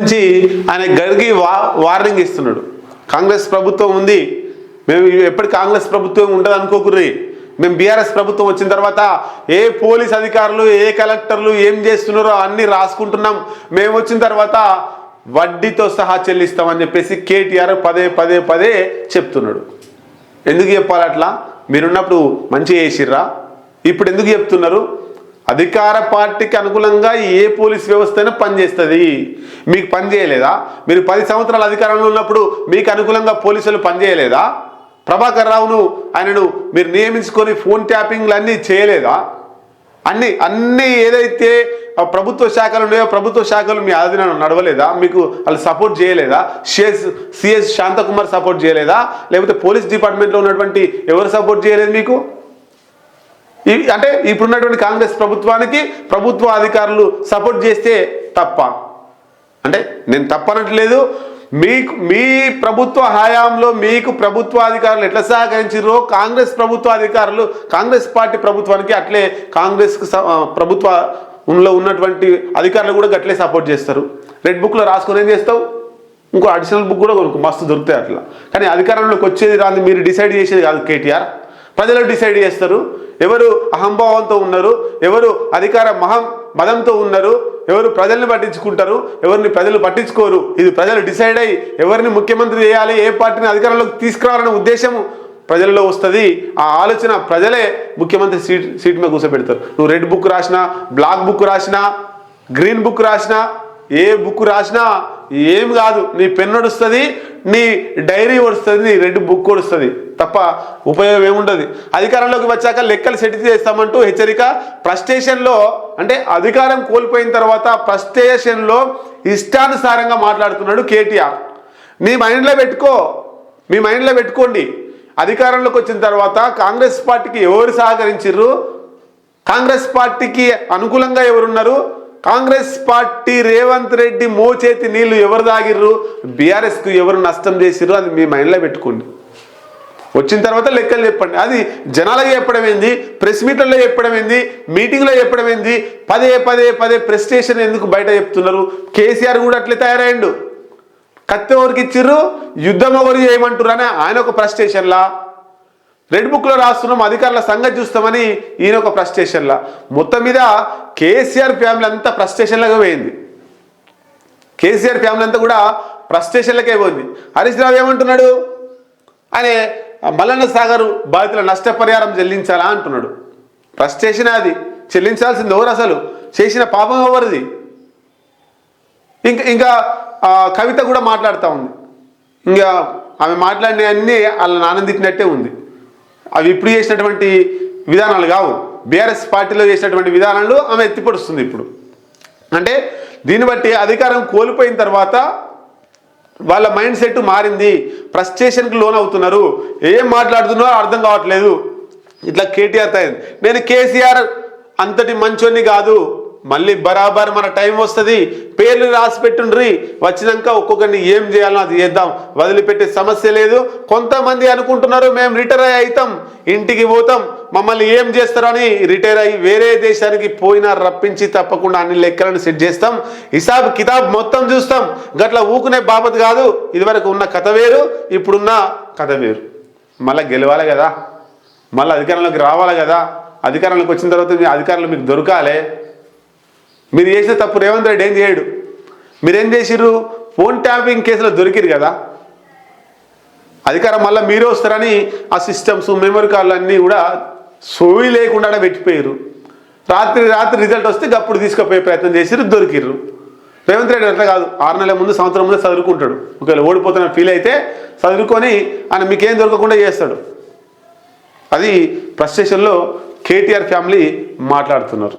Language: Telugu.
నుంచి ఆయన గడిగి వార్నింగ్ ఇస్తున్నాడు. కాంగ్రెస్ ప్రభుత్వం ఉంది. మేము ఎప్పటి కాంగ్రెస్ ప్రభుత్వం ఉండదు అనుకోకుర్రి. మేము బీఆర్ఎస్ ప్రభుత్వం వచ్చిన తర్వాత ఏ పోలీస్ అధికారులు ఏ కలెక్టర్లు ఏం చేస్తున్నారో అన్ని రాసుకుంటున్నాం. మేము వచ్చిన తర్వాత వడ్డీతో సహా చెల్లిస్తామని చెప్పేసి కేటీఆర్ పదే పదే పదే చెప్తున్నాడు. ఎందుకు చెప్పాలి అట్లా? మీరున్నప్పుడు మంచిగా చేసిర్రా? ఇప్పుడు ఎందుకు చెప్తున్నారు? అధికార పార్టీకి అనుకూలంగా ఏ పోలీస్ వ్యవస్థ అయినా పనిచేస్తుంది. మీకు పని చేయలేదా మీరు పది సంవత్సరాల అధికారంలో ఉన్నప్పుడు మీకు అనుకూలంగా పోలీసులు పనిచేయలేదా? ప్రభాకర్ రావును ఆయనను మీరు నియమించుకొని ఫోన్ ట్యాపింగ్లు అన్నీ చేయలేదా? అన్ని అన్నీ ఏదైతే ప్రభుత్వ శాఖలు ఉన్నాయో ప్రభుత్వ శాఖలు మీ ఆధీనంలో నడవలేదా? మీకు వాళ్ళు సపోర్ట్ చేయలేదా? సిఎస్ సిఎస్ శాంతకుమార్ సపోర్ట్ చేయలేదా? లేకపోతే పోలీస్ డిపార్ట్మెంట్లో ఉన్నటువంటి ఎవరు సపోర్ట్ చేయలేదు మీకు? అంటే ఇప్పుడున్నటువంటి కాంగ్రెస్ ప్రభుత్వానికి ప్రభుత్వ అధికారులు సపోర్ట్ చేస్తే తప్ప. అంటే నేను తప్పనట్లేదు. మీకు మీ ప్రభుత్వ హయాంలో మీకు ప్రభుత్వ అధికారులు ఎట్లా సహకరించారో కాంగ్రెస్ ప్రభుత్వ అధికారులు కాంగ్రెస్ పార్టీ ప్రభుత్వానికి అట్లే కాంగ్రెస్కి ప్రభుత్వంలో ఉన్నటువంటి అధికారులు కూడా గట్లే సపోర్ట్ చేస్తారు. రెడ్ బుక్లో రాసుకొని ఏం చేస్తావు? ఇంకో అడిషనల్ బుక్ కూడా మస్తు దొరుకుతాయి అట్లా. కానీ అధికారంలోకి వచ్చేది రాని మీరు డిసైడ్ చేసేది కాదు కేటీఆర్. ప్రజలు డిసైడ్ చేస్తారు. ఎవరు అహంభావంతో ఉన్నారు ఎవరు అధికార మహం మదంతో ఉన్నారు ఎవరు ప్రజల్ని పట్టించుకుంటారు ఎవరిని ప్రజలు పట్టించుకోరు. ఇది ప్రజలు డిసైడ్ అయ్యి ఎవరిని ముఖ్యమంత్రి చేయాలి ఏ పార్టీని అధికారంలోకి తీసుకురావాలనే ఉద్దేశము ప్రజల్లో వస్తుంది. ఆ ఆలోచన ప్రజలే ముఖ్యమంత్రి సీట్ సీట్ మీద కూర్చోబెడతారు. నువ్వు రెడ్ బుక్ రాసినా బ్లాక్ బుక్ రాసినా గ్రీన్ బుక్ రాసినా ఏ బుక్ రాసినా ఏం కాదు. నీ పెన్ నడుస్తుంది నీ డైరీ వస్తుంది నీ రెడ్ బుక్ వస్తుంది తప్ప ఉపయోగం ఏముండదు. అధికారంలోకి వచ్చాక లెక్కలు సెట్ చేస్తామంటూ హెచ్చరిక ప్రస్టేషన్లో అంటే అధికారం కోల్పోయిన తర్వాత ప్రస్టేషన్లో ఇష్టానుసారంగా మాట్లాడుతున్నాడు కేటీఆర్. మీ మైండ్లో పెట్టుకో మీ మైండ్లో పెట్టుకోండి. అధికారంలోకి వచ్చిన తర్వాత కాంగ్రెస్ పార్టీకి ఎవరు సహకరించారు కాంగ్రెస్ పార్టీకి అనుకూలంగా ఎవరున్నారు? కాంగ్రెస్ పార్టీ రేవంత్ రెడ్డి మోచేతి నీళ్ళు ఎవరు తాగిర్రు? బీఆర్ఎస్కు ఎవరు నష్టం చేసిర్రు? అది మీ మైండ్లో పెట్టుకోండి. వచ్చిన తర్వాత లెక్కలు చెప్పండి. అది జనాలకు చెప్పడం ఏంది? ప్రెస్ మీట్లలో చెప్పడం ఏంది? మీటింగ్లో చెప్పడం ఏంది? పదే పదే పదే ప్రెస్ స్టేషన్ ఎందుకు బయట చెప్తున్నారు? కేసీఆర్ కూడా అట్లే తయారైండు కత్తి ఎవరికి ఇచ్చిర్రు? యుద్ధం ఎవరు చేయమంటారు అని ఆయన ఒక ఫ్రస్ట్రేషన్లా రెడ్ బుక్లో రాస్తున్నాం అధికారుల సంగతి చూస్తామని ఈయన ఒక ఫ్రస్ట్రేషన్లా మొత్తం మీద కేసీఆర్ ఫ్యామిలీ అంతా ఫ్రస్ట్రేషన్లాగా పోయింది. కేసీఆర్ ఫ్యామిలీ అంతా కూడా ఫ్రస్ట్రేషన్లకే పోయింది. హరీష్ రావు ఏమంటున్నాడు? అనే మల్లన్న సాగర్ బాధితుల నష్టపరిహారం చెల్లించాలా అంటున్నాడు. ఫ్రస్ట్రేషన్ అది చెల్లించాల్సింది ఎవరు అసలు? చేసిన పాపం ఎవరిది? ఇంకా ఇంకా కవిత కూడా మాట్లాడుతూ ఉంది. ఇంకా ఆమె మాట్లాడిన అన్నీ ఆనందించినట్టే ఉంది. అవి ఇప్పుడు చేసినటువంటి విధానాలు కావు. బీఆర్ఎస్ పార్టీలో చేసినటువంటి విధానాలు ఆమె ఎత్తిపడుస్తుంది ఇప్పుడు. అంటే దీన్ని బట్టి అధికారం కోల్పోయిన తర్వాత వాళ్ళ మైండ్ సెట్ మారింది. ఫ్రస్ట్రేషన్కి లోన్ అవుతున్నారు. ఏం మాట్లాడుతున్నారో అర్థం కావట్లేదు. ఇట్లా కేటీఆర్ తయారు నేను కేసీఆర్ అంతటి మంచోని కాదు. మళ్ళీ బరాబర్ మన టైం వస్తుంది. పేర్లు రాసి పెట్టుండ్రి. వచ్చినాక ఒక్కొక్కరిని ఏం చేయాలో అది చేద్దాం. వదిలిపెట్టే సమస్య లేదు. కొంతమంది అనుకుంటున్నారు మేము రిటైర్ అవుతాం. ఇంటికి పోతాం. మమ్మల్ని ఏం చేస్తారని రిటైర్ అయ్యి వేరే దేశానికి పోయినా రప్పించి తప్పకుండా అన్ని లెక్కలను సెట్ చేస్తాం. హిసాబ్ కితాబ్ మొత్తం చూస్తాం. గట్ల ఊకునే బాపత్ కాదు. ఇదివరకు ఉన్న కథ వేరు ఇప్పుడున్న కథ వేరు. మళ్ళీ గెలవాలి కదా. మళ్ళీ అధికారంలోకి రావాలి కదా. అధికారంలోకి వచ్చిన తర్వాత మీ అధికారులు మీకు దొరకాలి. మీరు చేసిన తప్పు రేవంత్ రెడ్డి ఏం చేయడు. మీరేం చేసిర్రు? ఫోన్ ట్యాపింగ్ కేసులో దొరికిరు కదా. అధికారం మళ్ళీ మీరే వస్తారని ఆ సిస్టమ్స్ మెమరీ కార్డులు అన్నీ కూడా సోయి లేకుండా పెట్టిపోయారు రాత్రి రాత్రి రిజల్ట్ వస్తే గప్పుడు తీసుకుపోయే ప్రయత్నం చేసిర్రు దొరికిర్రు. రేవంత్ రెడ్డి అట్లా కాదు ఆరు నెలల ముందు సంవత్సరం ముందు చదువుకుంటాడు. ఒకవేళ ఓడిపోతున్న ఫీల్ అయితే చదువుకొని ఆయన మీకేం దొరకకుండా చేస్తాడు. అది ఫ్రస్ట్రేషన్లో కేటీఆర్ ఫ్యామిలీ మాట్లాడుతున్నారు.